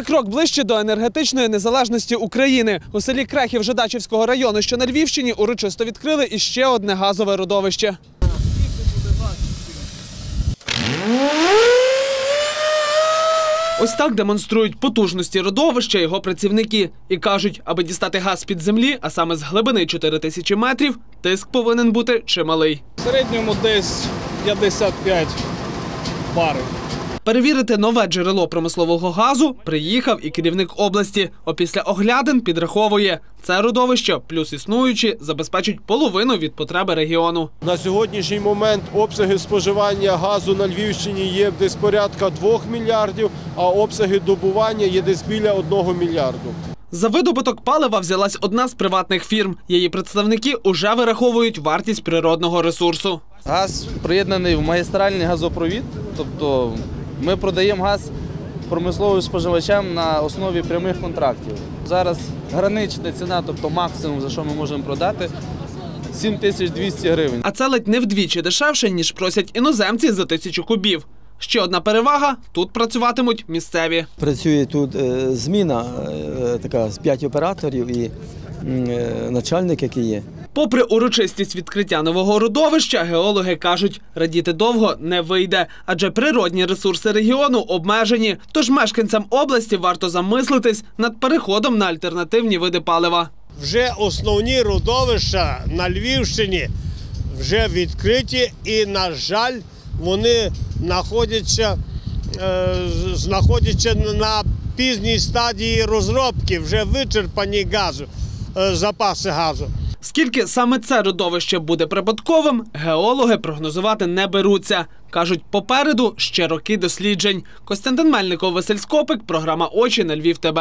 На крок ближче до енергетичної незалежності України у селі Крехів Жидачівського району, що на Львівщині, урочисто відкрили іще одне газове родовище. Ось так демонструють потужності родовища його працівники і кажуть, аби дістати газ під землі, а саме з глибини 4 тисячі метрів, тиск повинен бути чималий. В середньому десь 55 барів. Перевірити нове джерело промислового газу приїхав і керівник області. Опісля оглядин підраховує це родовище, плюс існуючі, забезпечить половину від потреби регіону. На сьогоднішній момент обсяги споживання газу на Львівщині є десь порядка 2 мільярдів, а обсяги добування є десь біля 1 мільярду. За видобуток палива взялась одна з приватних фірм. Її представники уже вираховують вартість природного ресурсу. Газ приєднаний в магістральний газопровід, тобто ми продаємо газ промисловим споживачам на основі прямих контрактів. Зараз гранична ціна, тобто максимум, за що ми можемо продати, 7200 гривень. А це ледь не вдвічі дешевше, ніж просять іноземці за тисячу кубів. Ще одна перевага тут працюватимуть місцеві. Працює тут е, зміна е, така з п'ять операторів і е, начальник, який є. Попри урочистість відкриття нового родовища, геологи кажуть, радіти довго не вийде, адже природні ресурси регіону обмежені. Тож мешканцям області варто замислитись над переходом на альтернативні види палива. вже основні родовища на Львівщині вже відкриті, і, на жаль, вони знаходяться, е, знаходяться на пізній стадії розробки, вже вичерпані газу, е, запаси газу. Скільки саме це родовище буде прибутковим, геологи прогнозувати не беруться. Кажуть, попереду ще роки досліджень. Костянтин Мельников, Василь Скопик, програма Очі на Львів. ТБ.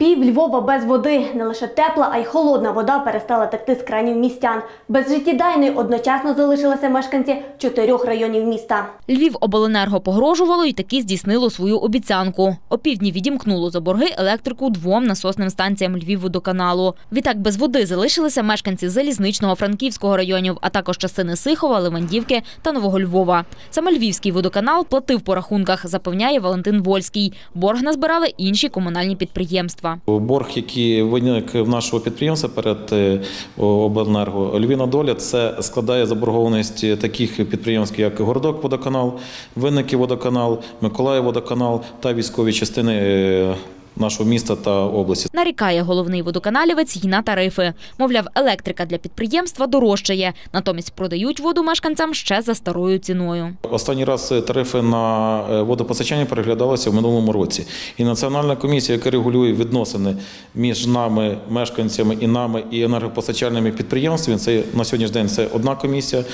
Пів Львова без води. Не лише тепла, а й холодна вода перестала текти з кранів містян. Без життєдайної одночасно залишилися мешканці чотирьох районів міста. Львівобленерго погрожувало і таки здійснило свою обіцянку. Опівдні відімкнуло за борги електрику двом насосним станціям Львівводоканалу. Відтак без води залишилися мешканці залізничного Франківського районів, а також частини Сихова, Левандівки та Нового Львова. Саме Львівський водоканал платив по рахунках, запевняє Валентин Вольський. Борг назбирали інші комунальні підприємства. Борг, який виник в нашого підприємства перед е, обленерго львіна доля, це складає заборгованість таких підприємств, як Городок водоканал, Винники водоканал, Миколаїв водоканал та військові частини е, нашого міста та області. Нарікає головний водоканалівець й на тарифи. Мовляв, електрика для підприємства дорожчає, натомість продають воду мешканцям ще за старою ціною. Останній раз тарифи на е, водопостачання переглядалися в минулому році. І Національна комісія, яка регулює відносини між нами, мешканцями і нами і енергопостачальними підприємствами, це на сьогоднішній день це одна комісія.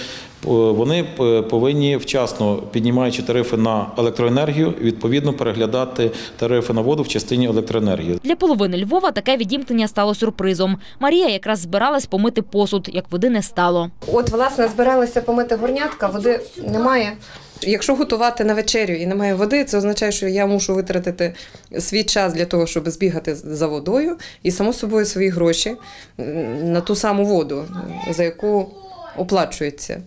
Вони повинні вчасно, піднімаючи тарифи на електроенергію, відповідно переглядати тарифи на воду в частині електроенергії. Для половини Львова таке відімкнення стало сюрпризом. Марія якраз збиралась помити посуд, як води не стало. От, власне, збиралися помити горнятка, води немає. Якщо готувати на вечерю і немає води, це означає, що я мушу витратити свій час для того, щоб збігати за водою, і само собою свої гроші на ту саму воду, за яку оплачується.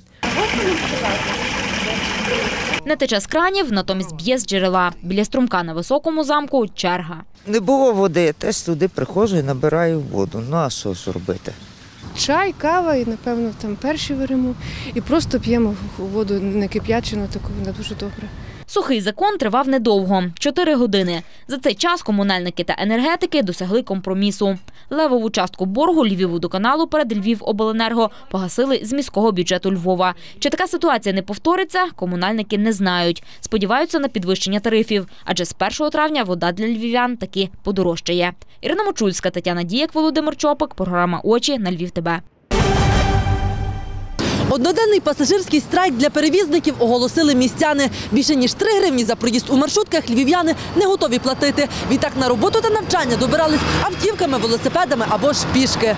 Не тече з кранів, натомість б'є з джерела. Біля струмка на високому замку черга. Не було води, теж сюди приходжу і набираю воду. Ну а що ж робити? Чай, кава і, напевно, там перші варимо. І просто п'ємо воду не кип'ячену, таку не дуже добре. Сухий закон тривав недовго чотири години. За цей час комунальники та енергетики досягли компромісу. Левову частку боргу Львівводоканалу перед Львівобленерго погасили з міського бюджету Львова. Чи така ситуація не повториться, комунальники не знають. Сподіваються на підвищення тарифів, адже з 1 травня вода для львів'ян таки подорожчає. Ірина Мочульська, Тетяна Дієк, Володимир Чопик. Програма Очі на Львів. ТБ. Одноденний пасажирський страйк для перевізників оголосили містяни. Більше ніж 3 гривні за проїзд у маршрутках львів'яни не готові платити. Відтак на роботу та навчання добирались автівками, велосипедами або ж пішки.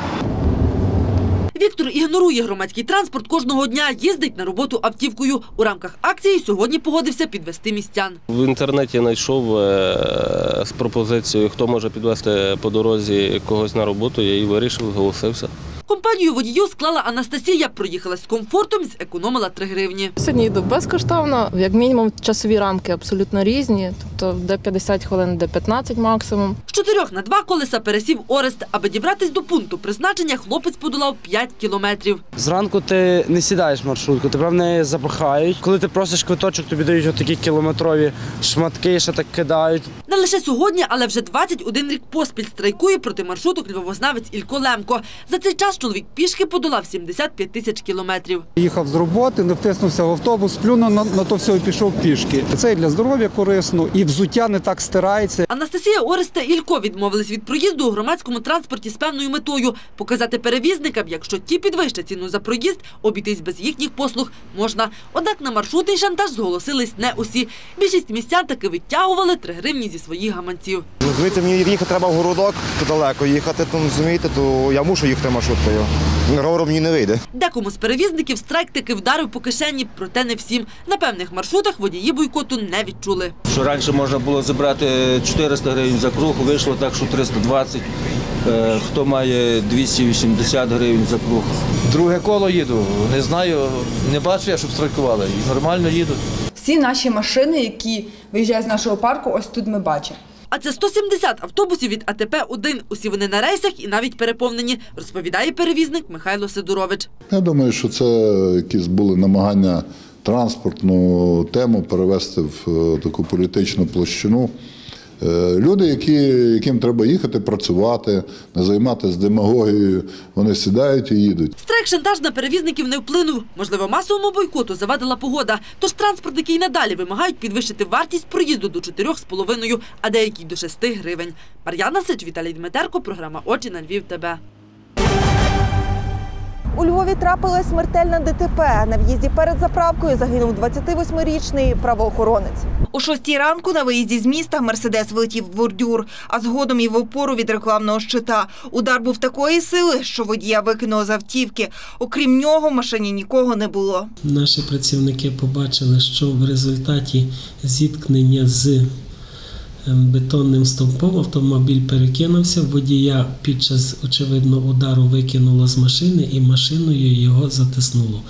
Віктор ігнорує громадський транспорт кожного дня, їздить на роботу автівкою. У рамках акції сьогодні погодився підвести містян. В інтернеті знайшов е, з пропозицією, хто може підвести по дорозі когось на роботу, я і вирішив, зголосився. Компанію водію склала Анастасія. Проїхалась з комфортом, зекономила 3 гривні. Сьогодні йду безкоштовно, як мінімум часові рамки абсолютно різні, тобто де 50 хвилин, де 15 максимум. З чотирьох на два колеса пересів Орест. Аби дібратись до пункту призначення, хлопець подолав 5 кілометрів. Зранку ти не сідаєш в маршрутку, тебе в неї запахають. Коли ти просиш квиточок, тобі дають отакі кілометрові шматки, ще так кидають. Не лише сьогодні, але вже 21 рік поспіль страйкує проти маршруток львовознавець Ілько Лемко. За цей час чоловік пішки подолав 75 тисяч кілометрів. Їхав з роботи, не втиснувся в автобус, плюнув на, на то все і пішов пішки. Це і для здоров'я корисно, і взуття не так стирається. Анастасія Орест та Ілько відмовились від проїзду у громадському транспорті з певною метою показати перевізникам, якщо ті підвищать ціну за проїзд, обійтись без їхніх послуг можна. Однак на маршрутний шантаж зголосились не усі. Більшість містян таки витягували 3 гривні зі своїх гаманців. Розумієте, мені їхати треба в городок, то далеко їхати, то розумієте, то я мушу їхати маршруткою. Ровером мені не вийде. Декому з перевізників страйк таки вдарив по кишені, проте не всім. На певних маршрутах водії бойкоту не відчули. Що раніше можна було забрати 400 гривень за круг, вийшло так, що 320. Е, Хто має 280 гривень за круг. Друге коло їду. Не знаю, не бачу я, щоб страйкували. Нормально їдуть. Всі наші машини, які виїжджають з нашого парку, ось тут ми бачимо. А це 170 автобусів від АТП-1. Усі вони на рейсах і навіть переповнені, розповідає перевізник Михайло Сидорович. Я думаю, що це якісь були намагання транспортну тему перевести в е, таку політичну площину. Е, Люди, які, яким треба їхати працювати, не займатися демагогією, вони сідають і їдуть. Страйк шантаж на перевізників не вплинув. Можливо, масовому бойкоту завадила погода. Тож транспортники й надалі вимагають підвищити вартість проїзду до 4,5, а деякі до 6 гривень. Мар'яна Сич, Віталій Дмитерко, програма Очі на Львів. ТБ. У Львові трапилась смертельна ДТП. На в'їзді перед заправкою загинув 28-річний правоохоронець. О шостій ранку на виїзді з міста Мерседес влетів в бордюр, а згодом і в опору від рекламного щита. Удар був такої сили, що водія викинуло з автівки. Окрім нього, в машині нікого не було. Наші працівники побачили, що в результаті зіткнення з бетонним стовпом автомобіль перекинувся. Водія під час, очевидно, удару викинуло з машини і машиною його затиснуло.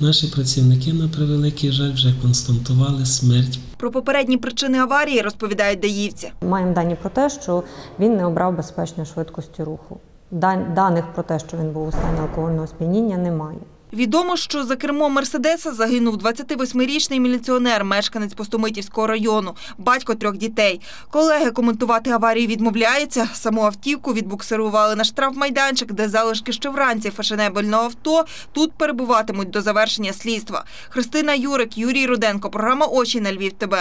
Наші працівники, на превеликий жаль, вже констатували смерть Про попередні причини аварії розповідають даївці. Маємо дані про те, що він не обрав безпечної швидкості руху. Дан- Даних про те, що він був у стані алкогольного сп'яніння, немає. Відомо, що за кермом Мерседеса загинув 28-річний міліціонер, мешканець Постомитівського району, батько трьох дітей. Колеги коментувати аварію відмовляються. Саму автівку відбуксирували на штрафмайданчик, де залишки ще вранці фешенебельного авто тут перебуватимуть до завершення слідства. Христина Юрик, Юрій Руденко. Програма Очі на Львів. ТБ.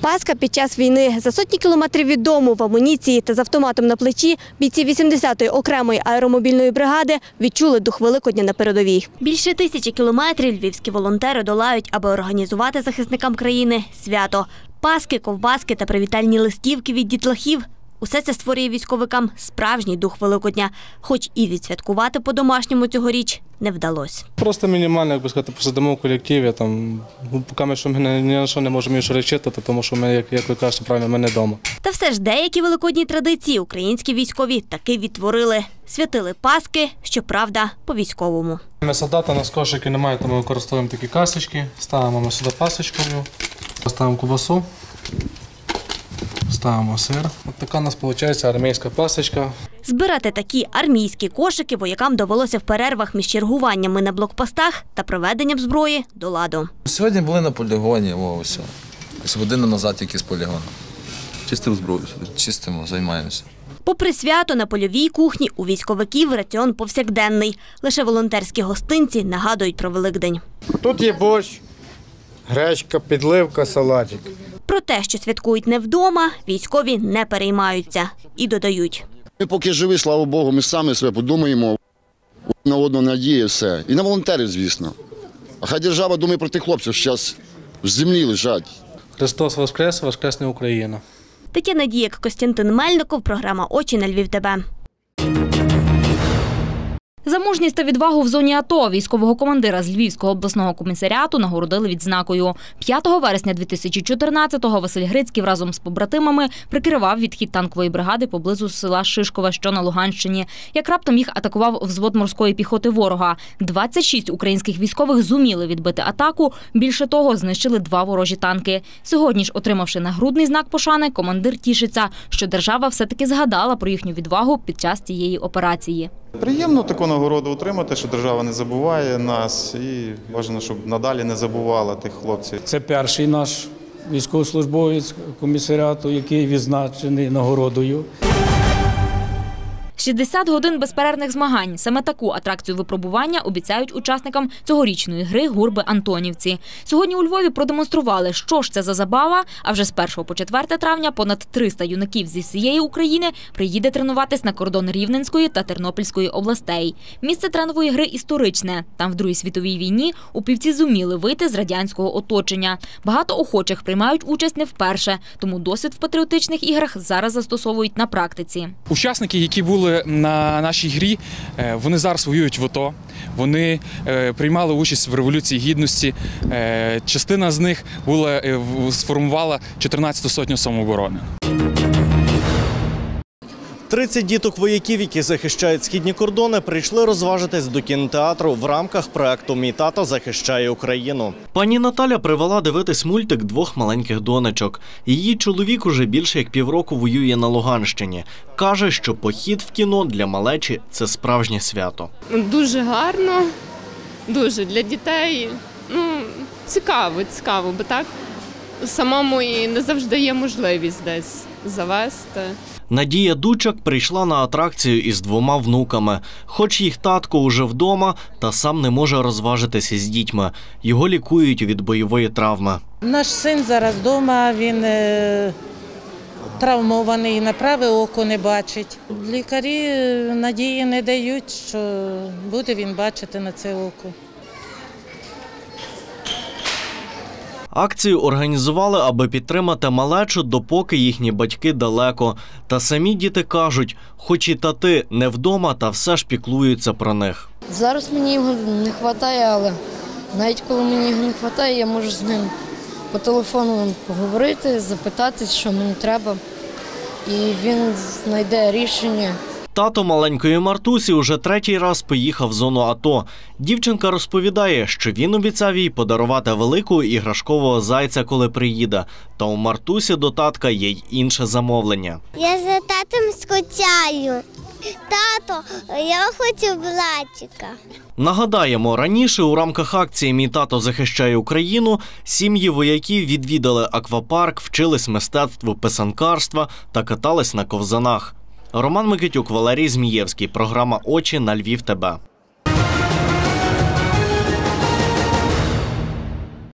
Паска під час війни за сотні кілометрів від дому в амуніції та з автоматом на плечі бійці 80-ї окремої аеромобільної бригади відчули дух Великодня на передовій. Більше тисячі кілометрів львівські волонтери долають, аби організувати захисникам країни свято. Паски, ковбаски та привітальні листівки від дітлахів. Усе це створює військовикам справжній дух Великодня, хоч і відсвяткувати по-домашньому цьогоріч не вдалося. Просто мінімально, як би сказати, посидимо в колективі. Там, ну, поки ми, що ми ні ні на що не можемо іншого речити, тому що ми, як, як ви кажете, правильно, ми не вдома. Та все ж деякі великодні традиції українські військові таки відтворили. Святили Паски, щоправда, по-військовому. Ми солдати, у нас кошики немає, тому ми використовуємо такі касочки. Ставимо ми сюди пасочкою, ставимо кубасу, ставимо сир. От така у нас виходить армійська пасочка. Збирати такі армійські кошики воякам довелося в перервах між чергуваннями на блокпостах та проведенням зброї до ладу. Сьогодні були на полігоні, ось. Ось годину назад тільки з полігону. Чистимо зброю. Чистимо, займаємося. Попри свято на польовій кухні у військовиків раціон повсякденний. Лише волонтерські гостинці нагадують про Великдень. Тут є борщ, гречка, підливка, салатик. Про те, що святкують не вдома, військові не переймаються і додають. Ми поки живі, слава Богу, ми самі себе подумаємо, на одну надію все. І на волонтерів, звісно. А хай держава думає про тих хлопців, що зараз в землі лежать. Христос Воскрес, Воскресне Україна. Тетяна Дієк, Костянтин Мельников, програма Очі на Львів ТБ. За мужність та відвагу в зоні АТО військового командира з Львівського обласного комісаріату нагородили відзнакою. 5 вересня 2014-го Василь Грицький разом з побратимами прикривав відхід танкової бригади поблизу села Шишкове, що на Луганщині. Як раптом їх атакував взвод морської піхоти ворога. 26 українських військових зуміли відбити атаку. Більше того, знищили два ворожі танки. Сьогодні ж, отримавши нагрудний знак пошани, командир тішиться, що держава все-таки згадала про їхню відвагу під час цієї операції. Приємно таку нагороду отримати, що держава не забуває нас, і важливо, щоб надалі не забувала тих хлопців. Це перший наш військовослужбовець комісаріату, який відзначений нагородою. 60 годин безперервних змагань. Саме таку атракцію випробування обіцяють учасникам цьогорічної гри гурби Антонівці. Сьогодні у Львові продемонстрували, що ж це за забава. А вже з 1 по 4 травня понад 300 юнаків зі всієї України приїде тренуватись на кордон Рівненської та Тернопільської областей. Місце тренової гри історичне. Там в Другій світовій війні упівці зуміли вийти з радянського оточення. Багато охочих приймають участь не вперше, тому досвід в патріотичних іграх зараз застосовують на практиці. Учасники, які були на нашій грі, е, вони зараз воюють в ОТО. Вони е, приймали участь в революції гідності. Е, Частина з них була сформувала 14-ту сотню самооборони. 30 діток вояків, які захищають східні кордони, прийшли розважитись до кінотеатру в рамках проекту Мій тато захищає Україну. Пані Наталя привела дивитись мультик двох маленьких донечок. Її чоловік уже більше як півроку воює на Луганщині. каже, що похід в кіно для малечі це справжнє свято. Дуже гарно, дуже для дітей. Ну, цікаво, цікаво, бо так самому і не завжди є можливість десь завести. Надія Дучак прийшла на атракцію із двома внуками. Хоч їх татко уже вдома, та сам не може розважитися з дітьми. Його лікують від бойової травми. Наш син зараз вдома, він е, травмований, на праве око не бачить. Лікарі е, надії не дають, що буде він бачити на це око. Акцію організували, аби підтримати малечу, допоки їхні батьки далеко. Та самі діти кажуть, хоч і тати не вдома, та все ж піклуються про них. Зараз мені його не вистачає, але навіть коли мені його не вистачає, я можу з ним по телефону поговорити, запитати, що мені треба. І він знайде рішення. Тато маленької Мартусі уже третій раз поїхав в зону АТО. Дівчинка розповідає, що він обіцяв їй подарувати великого іграшкового зайця, коли приїде. Та у Мартусі до татка є й інше замовлення. Я за татом скучаю. Тато, я хочу братчика. Нагадаємо, раніше у рамках акції Мій тато захищає Україну сім'ї вояків відвідали аквапарк, вчились мистецтву писанкарства та катались на ковзанах. Роман Микитюк, Валерій Змієвський. Програма Очі на Львів. ТБ.